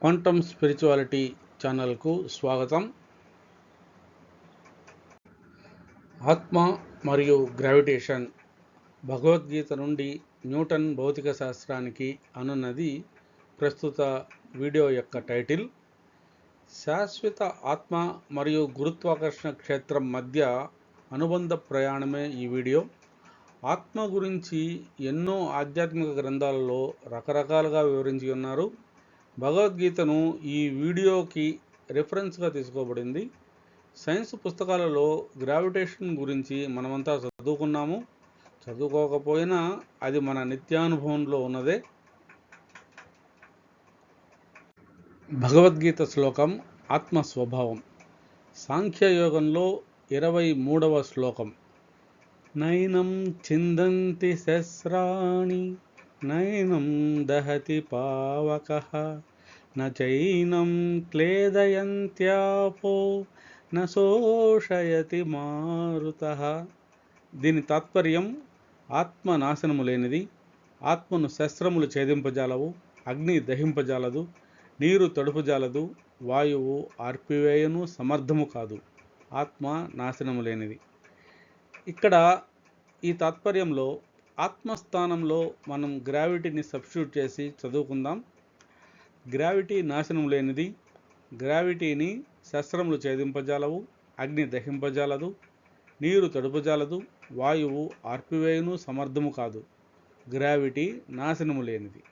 Quantum spirituality ఛానల్కు స్వాగతం. ఆత్మ మరియు గ్రావిటేషన్ భగవద్గీత నుండి న్యూటన్ భౌతిక శాస్త్రానికి అనున్నది ప్రస్తుత వీడియో యొక్క టైటిల్. శాశ్వత ఆత్మ మరియు గురుత్వాకర్షణ క్షేత్రం మధ్య అనుబంధ ప్రయాణమే ఈ వీడియో. ఆత్మ గురించి ఎన్నో ఆధ్యాత్మిక గ్రంథాలలో రకరకాలుగా వివరించి ఉన్నారు. భగవద్గీతను ఈ వీడియోకి రెఫరెన్స్గా తీసుకోబడింది. సైన్స్ పుస్తకాలలో గ్రావిటేషన్ గురించి మనమంతా చదువుకున్నాము. చదువుకోకపోయినా అది మన నిత్యానుభవంలో ఉన్నదే. భగవద్గీత శ్లోకం ఆత్మ స్వభావం. సాంఖ్యయోగంలో ఇరవై మూడవ శ్లోకం. నైనం చిందంతి శస్రాణి నైనం దహతి పావక. నైనం క్లేదయంత్యాపో నశోషయతి మారుత దీని తాత్పర్యం ఆత్మ నాశనము లేనిది ఆత్మను శస్త్రములు ఛేదింపజాలవు అగ్ని దహింపజాలదు నీరు తడుపుజాలదు వాయువు ఆర్పివేయను సమర్థము కాదు ఆత్మ నాశనము లేనిది. ఇక్కడ ఈ తాత్పర్యంలో ఆత్మస్థానంలో మనం గ్రావిటీని సబ్స్టిట్యూట్ చేసి చదువుకుందాం. గ్రావిటీ నాశనం లేనిది గ్రావిటీని శస్త్రములు ఛేదింపజాలవు అగ్ని దహింపజాలదు నీరు తడుపజాలదు వాయువు ఆర్పివేయును సమర్థము కాదు. గ్రావిటీ నాశనము లేనిది.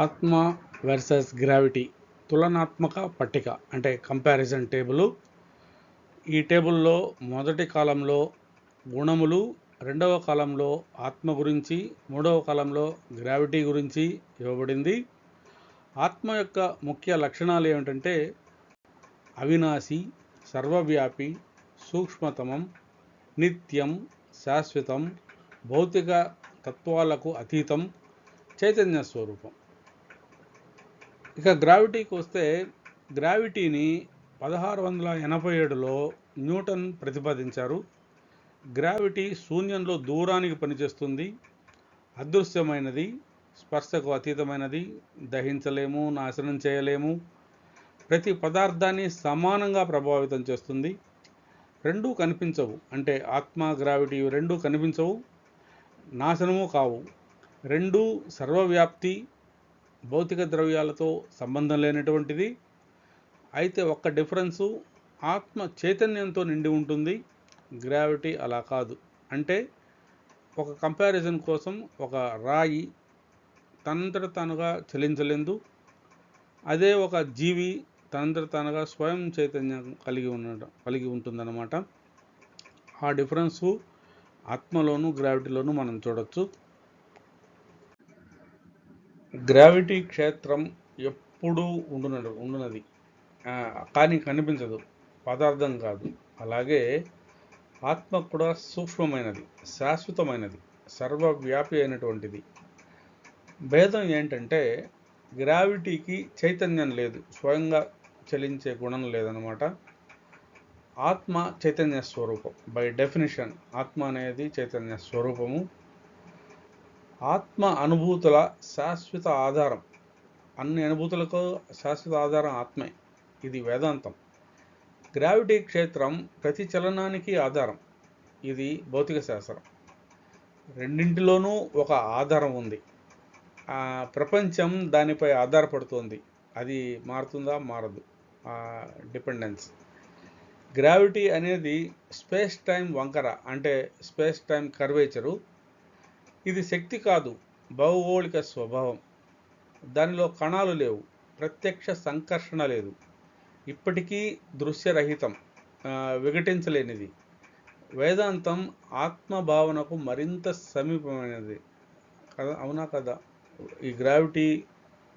ఆత్మ వర్సెస్ గ్రావిటీ తులనాత్మక పట్టిక అంటే కంపారిజన్ టేబుల్. ఈ టేబుల్లో మొదటి కాలంలో గుణములు రెండవ కాలంలో ఆత్మ గురించి మూడవ కాలంలో గ్రావిటీ గురించి ఇవ్వబడింది. ఆత్మ యొక్క ముఖ్య లక్షణాలు ఏమిటంటే అవినాశి సర్వవ్యాపి సూక్ష్మతమం నిత్యం శాశ్వతం భౌతిక తత్వాలకు అతీతం చైతన్య స్వరూపం. ఇక గ్రావిటీకి వస్తే గ్రావిటీని పదహారు వందల ఎనభై ఏడులో న్యూటన్ ప్రతిపాదించారు. గ్రావిటీ శూన్యంలో దూరానికి పనిచేస్తుంది. అదృశ్యమైనది స్పర్శకు అతీతమైనది. దహించలేము నాశనం చేయలేము. ప్రతి పదార్థాన్ని సమానంగా ప్రభావితం చేస్తుంది. రెండూ కనిపించవు. అంటే ఆత్మ గ్రావిటీ రెండూ కనిపించవు. నాశనము కావు. రెండూ సర్వవ్యాప్తి భౌతిక ద్రవ్యాలతో సంబంధం లేనటువంటిది. అయితే ఒక్క డిఫరెన్సు ఆత్మ చైతన్యంతో నిండి ఉంటుంది. గ్రావిటీ అలా కాదు. అంటే ఒక కంపారిజన్ కోసం ఒక రాయి తనంతట తానుగా చలించలేదు. అదే ఒక జీవి తనంతట తానుగా స్వయం చైతన్యం కలిగి ఉండడం కలిగి ఉంటుందన్నమాట. ఆ డిఫరెన్సు ఆత్మలోను గ్రావిటీలోను మనం చూడొచ్చు. గ్రావిటీ క్షేత్రం ఎప్పుడూ ఉండున ఉండునది. కానీ కనిపించదు. పదార్థం కాదు. అలాగే ఆత్మ కూడా సూక్ష్మమైనది శాశ్వతమైనది సర్వవ్యాపి అయినటువంటిది. భేదం ఏంటంటే గ్రావిటీకి చైతన్యం లేదు స్వయంగా చలించే గుణం లేదనమాట ఆత్మ చైతన్య స్వరూపం. బై డెఫినిషన్ ఆత్మ అనేది చైతన్య స్వరూపము. ఆత్మ అనుభూతుల శాశ్వత ఆధారం. అన్ని అనుభూతులకు శాశ్వత ఆధారం ఆత్మే. ఇది వేదాంతం. గ్రావిటీ క్షేత్రం ప్రతి చలనానికి ఆధారం. ఇది భౌతిక శాస్త్రం. రెండింటిలోనూ ఒక ఆధారం ఉంది. ప్రపంచం దానిపై ఆధారపడుతుంది. అది మారుతుందా? మారదు. డిపెండెన్స్. గ్రావిటీ అనేది స్పేస్ టైం వంకర అంటే స్పేస్ టైం కర్వేచరు. ఇది శక్తి కాదు భౌగోళిక స్వభావం. దానిలో కణాలు లేవు. ప్రత్యక్ష సంకర్షణ లేదు. ఇప్పటికీ దృశ్యరహితం విఘటించలేనిది వేదాంతం ఆత్మభావనకు మరింత సమీపమైనది. కదా అవునా కదా ఈ గ్రావిటీ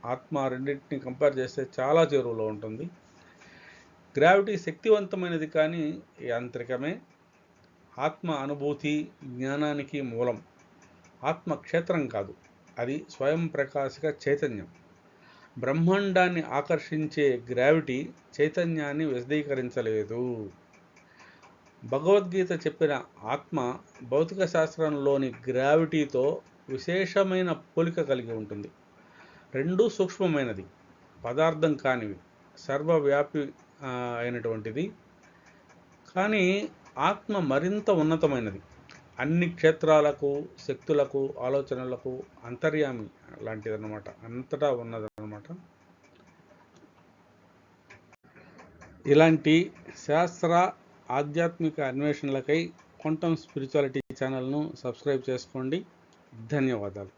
ఆత్మ రెండింటిని కంపేర్ చేస్తే చాలా చేరువలో ఉంటుంది. గ్రావిటీ శక్తివంతమైనది కానీ యాంత్రికమే. ఆత్మ అనుభూతి జ్ఞానానికి మూలం. ఆత్మ క్షేత్రం కాదు. అది స్వయం ప్రకాశిక చైతన్యం. బ్రహ్మాండాన్ని ఆకర్షించే గ్రావిటీ చైతన్యాన్ని విశదీకరించలేదు భగవద్గీత చెప్పిన ఆత్మ భౌతిక శాస్త్రంలోని గ్రావిటీతో విశేషమైన పోలిక కలిగి ఉంటుంది. రెండూ సూక్ష్మమైనది పదార్థం కానివి సర్వవ్యాపి అయినటువంటిది. కానీ ఆత్మ మరింత ఉన్నతమైనది. అన్ని క్షేత్రాలకు శక్తులకు ఆలోచనలకు అంతర్యామి లాంటిదన్నమాట. అంతటా అనమాట ఇలాంటి శాస్త్ర ఆధ్యాత్మిక అన్వేషణలకై క్వాంటమ్ స్పిరిచువాలిటీ ఛానల్ను సబ్స్క్రైబ్ చేసుకోండి. ధన్యవాదాలు.